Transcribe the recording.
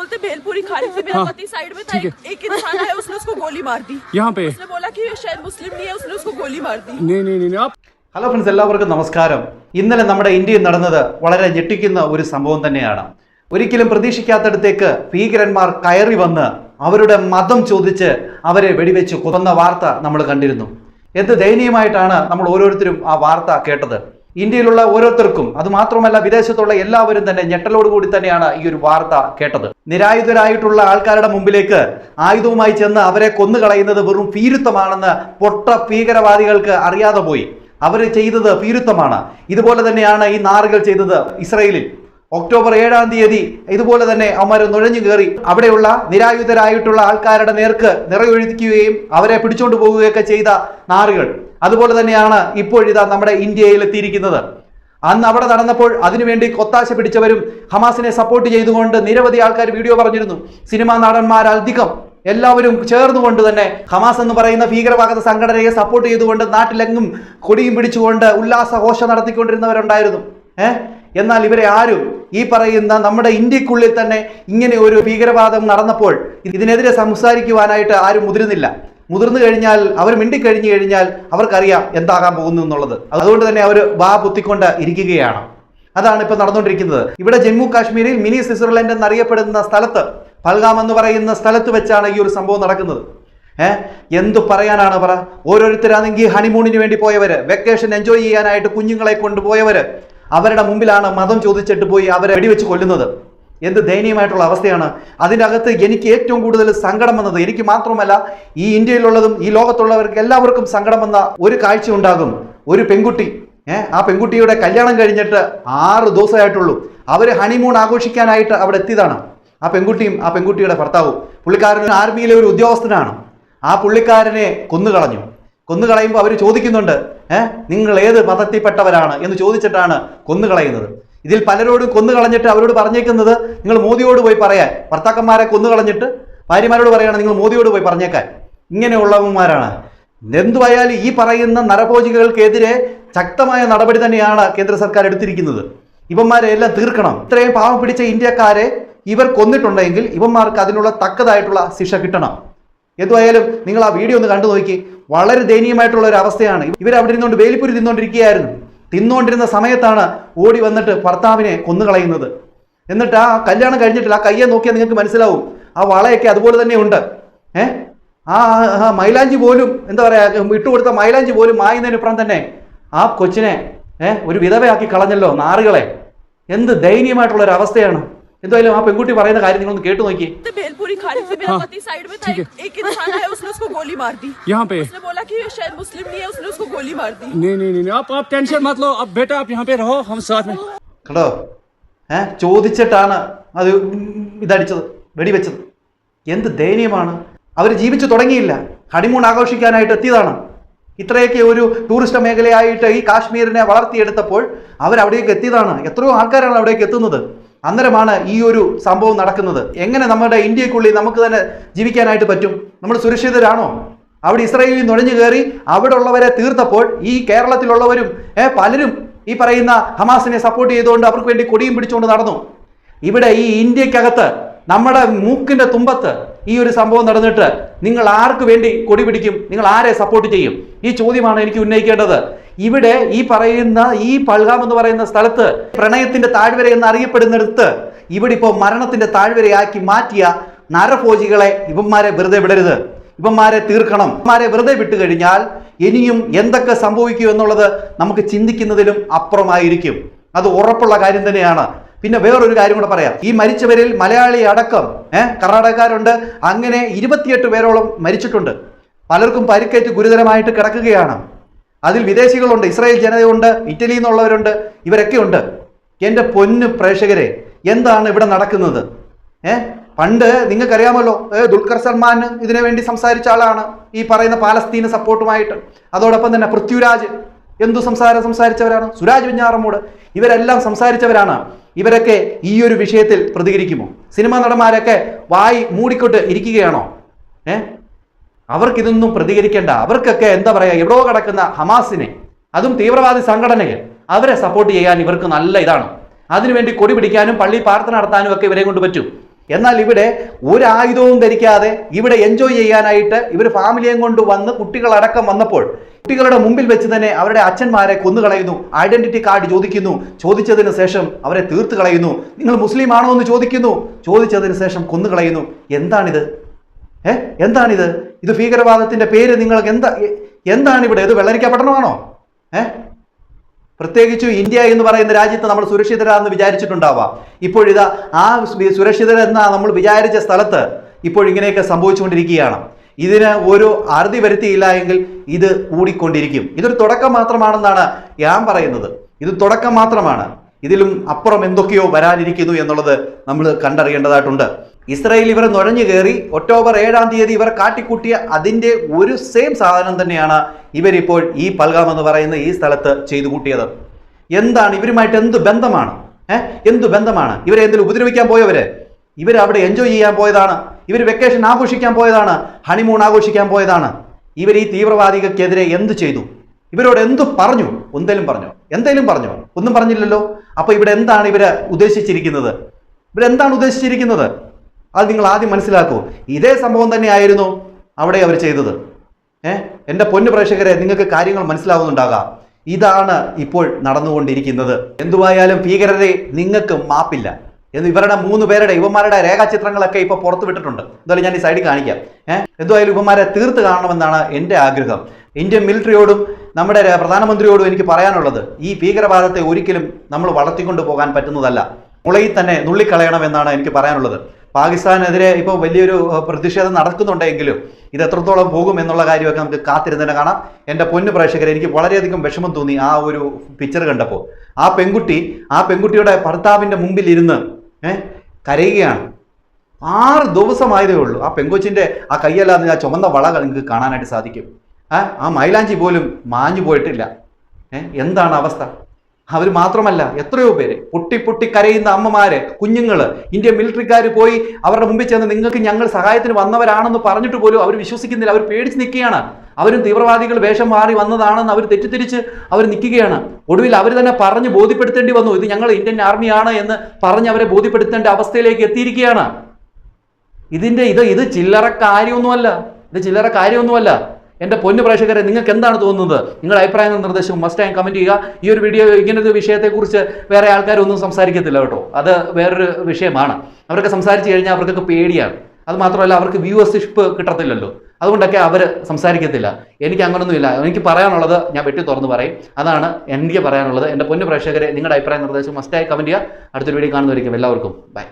बोलते भेलपुरी खा रही थी मेरा हाँ, पति साइड में था ठीक है। एक, एक इंसान आया उसने उसको गोली मार दी यहाँ पे उसने बोला कि ये शायद मुस्लिम नहीं है उसने उसको गोली मार दी नहीं नहीं नहीं नहीं, आप ഹലോ ഫ്രണ്ട്സ് എല്ലാവർക്കും നമസ്കാരം ഇന്നലെ നമ്മുടെ ഇന്ത്യയിൽ നടന്നത് വളരെ ഞെട്ടിക്കുന്ന ഒരു സംഭവം തന്നെയാണ് ഒരിക്കലും പ്രതീക്ഷിക്കാത്തടത്തേക്ക് ഭീകരന്മാർ കയറി വന്ന് അവരുടെ മതം ചോദിച്ച് അവരെ വെടിവെച്ച് കൊന്ന വാർത്ത നമ്മൾ കണ്ടിരുന്നു എന്ത് ദയനീയമായിട്ടാണ് നമ്മൾ ഓരോരുത്തരും ആ വാർത്ത കേട്ടത് ഇന്ത്യയിലുള്ള ഓരോരുത്തർക്കും അതുമാത്രമല്ല വിദേശത്തുള്ള എല്ലാവരും തന്നെ ഞെട്ടലോടുകൂടി തന്നെയാണ് ഈ ഒരു വാർത്ത കേട്ടത്. നിരായുധരായിട്ടുള്ള ആൾക്കാരുടെ മുമ്പിലേക്ക് ആയുധവുമായി ചെന്ന് അവരെ കൊന്നുകളയുന്നത് വെറും ഭീരുത്വമാണെന്ന് പൊട്ട ഭീകരവാദികൾക്ക് അറിയാതെ പോയി. അവർ ചെയ്തത് ഭീരുത്വമാണ്. ഇതുപോലെ തന്നെയാണ് ഈ നാറുകൾ ചെയ്തത് ഇസ്രയേലിൽ. ഒക്ടോബർ ഏഴാം തീയതി ഇതുപോലെ തന്നെ അവന്മാർ നുഴഞ്ഞു കയറി. അവിടെയുള്ള നിരായുധരായിട്ടുള്ള ആൾക്കാരുടെ നേർക്ക് നിറയൊഴിക്കുകയും അവരെ പിടിച്ചുകൊണ്ട് പോവുകയൊക്കെ ചെയ്ത നാറുകൾ. അതുപോലെ തന്നെയാണ് ഇപ്പോഴിതാ നമ്മുടെ ഇന്ത്യയിൽ എത്തിയിരിക്കുന്നത്. അന്ന് അവിടെ നടന്നപ്പോൾ അതിനുവേണ്ടി കൊത്താശ പിടിച്ചവരും ഹമാസിനെ സപ്പോർട്ട് ചെയ്തുകൊണ്ട് നിരവധി ആൾക്കാർ വീഡിയോ പറഞ്ഞിരുന്നു. സിനിമാ നടന്മാരധികം എല്ലാവരും ചേർന്നുകൊണ്ട് തന്നെ ഹമാസ് എന്ന് പറയുന്ന ഭീകരവാദ സംഘടനയെ സപ്പോർട്ട് ചെയ്തുകൊണ്ട് നാട്ടിലെങ്ങും കൊടിയും പിടിച്ചുകൊണ്ട് ഉല്ലാസഘോഷം നടത്തിക്കൊണ്ടിരുന്നവരുണ്ടായിരുന്നു. ഏഹ് എന്നാൽ ഇവരെ ആരും ഈ പറയുന്ന നമ്മുടെ ഇന്ത്യക്കുള്ളിൽ തന്നെ ഇങ്ങനെ ഒരു ഭീകരവാദം നടന്നപ്പോൾ ഇതിനെതിരെ സംസാരിക്കുവാനായിട്ട് ആരും മുതിരുന്നില്ല. മുതിർന്നു കഴിഞ്ഞാൽ അവർ മിണ്ടിക്കഴിഞ്ഞു കഴിഞ്ഞാൽ അവർക്കറിയാം എന്താകാൻ പോകുന്നു എന്നുള്ളത്. അതുകൊണ്ട് തന്നെ അവർ വാ പൊത്തിക്കൊണ്ട് ഇരിക്കുകയാണ്. അതാണ് ഇപ്പൊ നടന്നുകൊണ്ടിരിക്കുന്നത്. ഇവിടെ ജമ്മു കാശ്മീരിൽ മിനി സ്വിറ്റ്സർലൻഡ് എന്നറിയപ്പെടുന്ന സ്ഥലത്ത് പൽഗാം എന്ന് പറയുന്ന സ്ഥലത്ത് വെച്ചാണ് ഈ ഒരു സംഭവം നടക്കുന്നത്. ഏഹ് എന്തു പറയാനാണ് പറ? ഓരോരുത്തരാണെങ്കിൽ ഹണിമൂണിന് വേണ്ടി പോയവര് വെക്കേഷൻ എൻജോയ് ചെയ്യാനായിട്ട് കുഞ്ഞുങ്ങളെ കൊണ്ടുപോയവര് അവരുടെ മുമ്പിലാണ് മതം ചോദിച്ചിട്ട് പോയി അവരെ വെടിവെച്ച് കൊല്ലുന്നത്. എന്ത് ദയനീയമായിട്ടുള്ള അവസ്ഥയാണ്? അതിന്റെ അകത്ത് എനിക്ക് ഏറ്റവും കൂടുതൽ സങ്കടം വന്നത് എനിക്ക് മാത്രമല്ല ഈ ഇന്ത്യയിലുള്ളതും ഈ ലോകത്തുള്ളവർക്ക് എല്ലാവർക്കും സങ്കടം വന്ന ഒരു കാഴ്ച ഉണ്ടാകും. ഒരു പെൺകുട്ടി. ഏഹ് ആ പെൺകുട്ടിയുടെ കല്യാണം കഴിഞ്ഞിട്ട് ആറ് ദിവസമായിട്ടുള്ളൂ. അവർ ഹണിമൂൺ ആഘോഷിക്കാനായിട്ട് അവിടെ എത്തിയതാണ്. ആ പെൺകുട്ടിയും ആ പെൺകുട്ടിയുടെ ഭർത്താവും. പുള്ളിക്കാരൻ ആർമിയിലെ ഒരു ഉദ്യോഗസ്ഥനാണ്. ആ പുള്ളിക്കാരനെ കൊന്നുകളഞ്ഞു. കൊന്നുകളയുമ്പോൾ അവർ ചോദിക്കുന്നുണ്ട് ഏഹ് നിങ്ങൾ ഏത് മതത്തിൽപ്പെട്ടവരാണ്? എന്ന് ചോദിച്ചിട്ടാണ് കൊന്നുകളയുന്നത്. ഇതിൽ പലരോടും കൊന്നു കളഞ്ഞിട്ട് അവരോട് പറഞ്ഞേക്കുന്നത് നിങ്ങൾ മോദിയോട് പോയി പറയാൻ. ഭർത്താക്കന്മാരെ കൊന്നുകളഞ്ഞിട്ട് ഭാര്യമാരോട് പറയുകയാണ് നിങ്ങൾ മോദിയോട് പോയി പറഞ്ഞേക്കാൻ. ഇങ്ങനെയുള്ളവന്മാരാണ് എന്തുവായാലും ഈ പറയുന്ന നരഭോജികൾക്കെതിരെ ശക്തമായ നടപടി തന്നെയാണ് കേന്ദ്ര സർക്കാർ എടുത്തിരിക്കുന്നത്. ഇവന്മാരെ എല്ലാം തീർക്കണം. ഇത്രയും പാവം പിടിച്ച ഇന്ത്യക്കാരെ ഇവർ കൊന്നിട്ടുണ്ടെങ്കിൽ ഇവന്മാർക്ക് അതിനുള്ള തക്കതായിട്ടുള്ള ശിക്ഷ കിട്ടണം. എന്തുവായാലും നിങ്ങൾ ആ വീഡിയോ ഒന്ന് കണ്ടു നോക്കി. വളരെ ദയനീയമായിട്ടുള്ള ഒരു അവസ്ഥയാണ്. ഇവർ അവിടെ ഇരുന്നുകൊണ്ട് വേലിപ്പുരി തിന്നുകൊണ്ടിരിക്കുകയായിരുന്നു. തിന്നുകൊണ്ടിരുന്ന സമയത്താണ് ഓടി വന്നിട്ട് ഭർത്താവിനെ കൊന്നുകളയുന്നത്. എന്നിട്ട് ആ കല്യാണം കഴിഞ്ഞിട്ടില്ല ആ കയ്യെ നോക്കിയാൽ നിങ്ങൾക്ക് മനസ്സിലാവും. ആ വളയൊക്കെ അതുപോലെ തന്നെ ഉണ്ട് ഏ? ആ മൈലാഞ്ചി പോലും എന്താ പറയുക ഇട്ടുകൊടുത്ത മൈലാഞ്ചി പോലും മായുന്നതിനപ്പുറം തന്നെ ആ കൊച്ചിനെ ഏ ഒരു വിധവയാക്കി കളഞ്ഞല്ലോ നാറുകളെ. എന്ത് ദയനീയമായിട്ടുള്ള ഒരു അവസ്ഥയാണ് എന്തായാലും ആ പെൺകുട്ടി പറയുന്ന കാര്യം നിങ്ങളൊന്ന് കേട്ടു നോക്കി तो भेलपुरी खा रही थी मेरा हाँ, पति साइड में था ठीक है। एक, एक इंसान आया उसने उसको गोली मार दी यहाँ पे उसने बोला कि ये शायद मुस्लिम नहीं है उसने उसको गोली मार दी नहीं नहीं नहीं नहीं, आप आप टेंशन मत लो अब बेटा आप यहाँ पे रहो हम साथ में കണ്ടോ ഏ ചോദിച്ചിട്ടാണ് അത് ഇതടിച്ചത് വെടിവെച്ചത് എന്ത് ദയനീയമാണ് അവർ ജീവിച്ചു തുടങ്ങിയില്ല ഹണിമൂൺ ആഘോഷിക്കാനായിട്ട് എത്തിയതാണ് ഇത്രയൊക്കെ ഒരു ടൂറിസ്റ്റ് മേഖലയായിട്ട് ഈ കാശ്മീരിനെ വളർത്തിയെടുത്തപ്പോൾ അവർ അവിടേക്ക് എത്തിയതാണ് എത്രയോ ആൾക്കാരാണ് അവിടേക്ക് എത്തുന്നത് അന്നേരമാണ് ഈ ഒരു സംഭവം നടക്കുന്നത്. എങ്ങനെ നമ്മുടെ ഇന്ത്യക്കുള്ളിൽ നമുക്ക് തന്നെ ജീവിക്കാനായിട്ട് പറ്റും? നമ്മൾ സുരക്ഷിതരാണോ? അവിടെ ഇസ്രായേലിൽ നുഴഞ്ഞു കയറി അവിടെ ഉള്ളവരെ തീർത്തപ്പോൾ ഈ കേരളത്തിലുള്ളവരും പലരും ഈ പറയുന്ന ഹമാസിനെ സപ്പോർട്ട് ചെയ്തുകൊണ്ട് അവർക്ക് വേണ്ടി കൊടിയും പിടിച്ചുകൊണ്ട് നടന്നു. ഇവിടെ ഈ ഇന്ത്യക്കകത്ത് നമ്മുടെ മൂക്കിന്റെ തുമ്പത്ത് ഈ ഒരു സംഭവം നടന്നിട്ട് നിങ്ങൾ ആർക്ക് വേണ്ടി കൊടി പിടിക്കും? നിങ്ങൾ ആരെ സപ്പോർട്ട് ചെയ്യും? ഈ ചോദ്യമാണ് എനിക്ക് ഉന്നയിക്കേണ്ടത്. ഇവിടെ ഈ പറയുന്ന ഈ പൾഗാം എന്ന് പറയുന്ന സ്ഥലത്ത് പ്രണയത്തിന്റെ താഴ്വര എന്ന് അറിയപ്പെടുന്നിടത്ത് ഇവിടെ ഇപ്പോൾ മരണത്തിന്റെ താഴ്വരയാക്കി മാറ്റിയ നരഭോജികളെ ഇവന്മാരെ വെറുതെ വിടരുത്. ഇവന്മാരെ തീർക്കണം. ഇവന്മാരെ വെറുതെ വിട്ടു കഴിഞ്ഞാൽ ഇനിയും എന്തൊക്കെ സംഭവിക്കും എന്നുള്ളത് നമുക്ക് ചിന്തിക്കുന്നതിലും അപ്പുറമായിരിക്കും. അത് ഉറപ്പുള്ള കാര്യം തന്നെയാണ്. പിന്നെ വേറൊരു കാര്യം കൂടെ പറയാം. ഈ മരിച്ചവരിൽ മലയാളി അടക്കം ഏഹ് കർണാടകക്കാരുണ്ട്. അങ്ങനെ ഇരുപത്തിയെട്ട് പേരോളം മരിച്ചിട്ടുണ്ട്. പലർക്കും പരിക്കേറ്റ് ഗുരുതരമായിട്ട് കിടക്കുകയാണ്. അതിൽ വിദേശികളുണ്ട് ഇസ്രായേൽ ജനതയുണ്ട് ഇറ്റലിയിൽ നിന്നുള്ളവരുണ്ട് ഇവരൊക്കെ ഉണ്ട്. എന്റെ പൊന്നു പ്രേക്ഷകരെ എന്താണ് ഇവിടെ നടക്കുന്നത്? ഏ? പണ്ട് നിങ്ങൾക്കറിയാമല്ലോ ദുൽഖർ സൽമാൻ ഇതിനു വേണ്ടി സംസാരിച്ച ആളാണ് ഈ പറയുന്ന പാലസ്തീന് സപ്പോർട്ടുമായിട്ട്. അതോടൊപ്പം തന്നെ പൃഥ്വിരാജ് എന്തു സംസാരം സംസാരിച്ചവരാണ്? സുരാജ് വിഞ്ഞാറമ്മൂട് ഇവരെല്ലാം സംസാരിച്ചവരാണ്. ഇവരൊക്കെ ഈ ഒരു വിഷയത്തിൽ പ്രതികരിക്കുമോ? സിനിമാ നടന്മാരൊക്കെ വായി മൂടിക്കൊണ്ട് ഇരിക്കുകയാണോ? ഏ? അവർക്കിതൊന്നും പ്രതികരിക്കേണ്ട. അവർക്കൊക്കെ എന്താ പറയുക എവിടെയോ കിടക്കുന്ന ഹമാസിനെ അതും തീവ്രവാദി സംഘടനയെ അവരെ സപ്പോർട്ട് ചെയ്യാൻ ഇവർക്ക് നല്ല ഇതാണ്. അതിനുവേണ്ടി കൊടി പിടിക്കാനും പള്ളി പ്രാർത്ഥന നടത്താനും ഒക്കെ ഇവരെ കൊണ്ട് പറ്റും. എന്നാൽ ഇവിടെ ഒരു ആയുധവും ധരിക്കാതെ ഇവിടെ എൻജോയ് ചെയ്യാനായിട്ട് ഇവർ ഫാമിലിയും കൊണ്ട് വന്ന് കുട്ടികളടക്കം വന്നപ്പോൾ കുട്ടികളുടെ മുമ്പിൽ വെച്ച് തന്നെ അവരുടെ അച്ഛന്മാരെ കൊന്നുകളയുന്നു. ഐഡന്റിറ്റി കാർഡ് ചോദിക്കുന്നു. ചോദിച്ചതിന് ശേഷം അവരെ തീർത്ത് കളയുന്നു. നിങ്ങൾ മുസ്ലിം ആണോ? എന്ന് ചോദിക്കുന്നു. ചോദിച്ചതിന് ശേഷം കൊന്നുകളയുന്നു. എന്താണിത്? ഏ? എന്താണിത്? ഇത് ഭീകരവാദത്തിന്റെ പേര് നിങ്ങൾക്ക് എന്താ എന്താണ് ഇവിടെ ഇത് വെള്ളരിക്ക പട്ടണമാണോ? ഏ? പ്രത്യേകിച്ചും ഇന്ത്യ എന്ന് പറയുന്ന രാജ്യത്ത് നമ്മൾ സുരക്ഷിതരാന്ന് വിചാരിച്ചിട്ടുണ്ടാവാം. ഇപ്പോഴിതാ ആ സുരക്ഷിതരെന്ന നമ്മൾ വിചാരിച്ച സ്ഥലത്ത് ഇപ്പോൾ ഇങ്ങനെയൊക്കെ സംഭവിച്ചുകൊണ്ടിരിക്കുകയാണ്. ഇതിന് ഒരു അറുതി വരുത്തിയില്ല എങ്കിൽ ഇത് കൂടിക്കൊണ്ടിരിക്കും ഇതൊരു തുടക്കം മാത്രമാണെന്നാണ് ഞാൻ പറയുന്നത്. ഇത് തുടക്കം മാത്രമാണ്. ഇതിലും അപ്പുറം എന്തൊക്കെയോ വരാനിരിക്കുന്നു എന്നുള്ളത് നമ്മൾ കണ്ടറിയേണ്ടതായിട്ടുണ്ട്. ഇസ്രായേൽ ഇവർ നുഴഞ്ഞു കയറി ഒക്ടോബർ ഏഴാം തീയതി ഇവർ കാട്ടിക്കൂട്ടിയ അതിന്റെ ഒരു സെയിം സാധനം തന്നെയാണ് ഇവരിപ്പോൾ ഈ പൽഗാം എന്ന് പറയുന്ന ഈ സ്ഥലത്ത് ചെയ്തു കൂട്ടിയത്. എന്താണ് ഇവരുമായിട്ട് എന്ത് ബന്ധമാണ്? ഏഹ് എന്ത് ബന്ധമാണ്? ഇവരെ എന്തെങ്കിലും ഉപദ്രവിക്കാൻ പോയവര്? ഇവർ അവിടെ എൻജോയ് ചെയ്യാൻ പോയതാണ്. ഇവർ വെക്കേഷൻ ആഘോഷിക്കാൻ പോയതാണ്. ഹണിമൂൺ ആഘോഷിക്കാൻ പോയതാണ്. ഇവർ ഈ തീവ്രവാദികൾക്കെതിരെ എന്ത് ചെയ്തു? ഇവരോട് എന്ത് പറഞ്ഞു? എന്തേലും പറഞ്ഞോ? എന്തേലും പറഞ്ഞോ? ഒന്നും പറഞ്ഞില്ലല്ലോ. അപ്പൊ ഇവിടെ എന്താണ് ഇവർ ഉദ്ദേശിച്ചിരിക്കുന്നത്? ഇവരെന്താണ് ഉദ്ദേശിച്ചിരിക്കുന്നത്? അത് നിങ്ങൾ ആദ്യം മനസ്സിലാക്കൂ. ഇതേ സംഭവം തന്നെയായിരുന്നു അവിടെ അവർ ചെയ്തത്. ഏ? എന്റെ പൊന്നു പ്രേക്ഷകരെ നിങ്ങൾക്ക് കാര്യങ്ങൾ മനസ്സിലാവുന്നുണ്ടാകാം. ഇതാണ് ഇപ്പോൾ നടന്നുകൊണ്ടിരിക്കുന്നത്. എന്തുവായാലും ഭീകരരെ നിങ്ങൾക്ക് മാപ്പില്ല. എന്ന് ഇവരുടെ മൂന്ന് പേരുടെ ഇവന്മാരുടെ രേഖാചിത്രങ്ങളൊക്കെ ഇപ്പോൾ പുറത്തു വിട്ടിട്ടുണ്ട് എന്തായാലും ഞാൻ ഈ സൈഡിൽ കാണിക്കാം. ഏഹ് എന്തുവായാലും ഇവന്മാരെ തീർത്ത് കാണണമെന്നാണ് എന്റെ ആഗ്രഹം. ഇന്ത്യൻ മിലിറ്ററിയോടും നമ്മുടെ പ്രധാനമന്ത്രിയോടും എനിക്ക് പറയാനുള്ളത് ഈ ഭീകരവാദത്തെ ഒരിക്കലും നമ്മൾ വളർത്തിക്കൊണ്ടു പോകാൻ പറ്റുന്നതല്ല. മുളയിൽ തന്നെ നുള്ളിക്കളയണമെന്നാണ് എനിക്ക് പറയാനുള്ളത്. പാകിസ്ഥാനെതിരെ ഇപ്പോൾ വലിയൊരു പ്രതിഷേധം നടക്കുന്നുണ്ടെങ്കിലും ഇത് എത്രത്തോളം പോകും എന്നുള്ള കാര്യമൊക്കെ നമുക്ക് കാത്തിരുന്നതിനെ കാണാം. എന്റെ പൊന്നു പ്രേക്ഷകരെ എനിക്ക് വളരെയധികം വിഷമം തോന്നി ആ ഒരു പിക്ചർ കണ്ടപ്പോൾ. ആ പെൺകുട്ടി ആ പെൺകുട്ടിയുടെ ഭർത്താവിന്റെ മുമ്പിൽ ഇരുന്ന് കരയുകയാണ്. ആറ് ദിവസമായതേ ഉള്ളൂ. ആ പെങ്കൊച്ചിന്റെ ആ കയ്യല്ലാതെ ആ ചുമന്ന വള നിങ്ങൾക്ക് കാണാനായിട്ട് സാധിക്കും. ആ മൈലാഞ്ചി പോലും മാഞ്ഞു പോയിട്ടില്ല. എന്താണ് അവസ്ഥ? അവർ മാത്രമല്ല എത്രയോ പേര് പൊട്ടി പൊട്ടി കരയുന്ന അമ്മമാര് കുഞ്ഞുങ്ങൾ ഇന്ത്യൻ മിലിറ്ററിക്കാർ പോയി അവരുടെ മുമ്പിൽ ചെന്ന് നിങ്ങൾക്ക് ഞങ്ങൾ സഹായത്തിന് വന്നവരാണെന്ന് പറഞ്ഞിട്ട് പോലും അവർ വിശ്വസിക്കുന്നില്ല. അവർ പേടിച്ച് നിൽക്കുകയാണ്. അവരും തീവ്രവാദികൾ വേഷം മാറി വന്നതാണെന്ന് അവർ തെറ്റിദ്ധരിച്ച് അവർ നിൽക്കുകയാണ്. ഒടുവിൽ അവർ തന്നെ പറഞ്ഞ് ബോധ്യപ്പെടുത്തേണ്ടി വന്നു ഇത് ഞങ്ങൾ ഇന്ത്യൻ ആർമിയാണ് എന്ന് പറഞ്ഞ് അവരെ ബോധ്യപ്പെടുത്തേണ്ട അവസ്ഥയിലേക്ക് എത്തിയിരിക്കുകയാണ്. ഇതിന്റെ ഇത് ഇത് ചില്ലറ കാര്യമൊന്നുമല്ല. ഇത് ചില്ലറ കാര്യമൊന്നുമല്ല. എന്റെ പൊന്നു പ്രേക്ഷകരെ നിങ്ങൾക്ക് എന്താണ് തോന്നുന്നത്? നിങ്ങളുടെ അഭിപ്രായങ്ങളും നിർദ്ദേശവും മസ്റ്റ് ആയി കമന്റ് ചെയ്യുക. ഈ ഒരു വീഡിയോ ഇങ്ങനത്തെ വിഷയത്തെക്കുറിച്ച് വേറെ ആൾക്കാരൊന്നും സംസാരിക്കത്തില്ല കേട്ടോ. അത് വേറൊരു വിഷയമാണ്. അവരൊക്കെ സംസാരിച്ചു കഴിഞ്ഞാൽ അവർക്കൊക്കെ പേടിയാണ്. അത് മാത്രമല്ല അവർക്ക് വ്യൂവർഷിപ്പ് കിട്ടത്തില്ലല്ലോ. അതുകൊണ്ടൊക്കെ അവർ സംസാരിക്കത്തില്ല. എനിക്ക് അങ്ങനൊന്നുമില്ല. എനിക്ക് പറയാനുള്ളത് ഞാൻ വെട്ടി തുറന്ന് പറയും. അതാണ് എനിക്ക് പറയാനുള്ളത്. എന്റെ പൊന്നു പ്രേക്ഷകരെ നിങ്ങളുടെ അഭിപ്രായ നിർദ്ദേശം മസ്റ്റായി കമന്റ് ചെയ്യുക. അടുത്തൊരു വീഡിയോ കാണുന്നതായിരിക്കും എല്ലാവർക്കും. ബൈ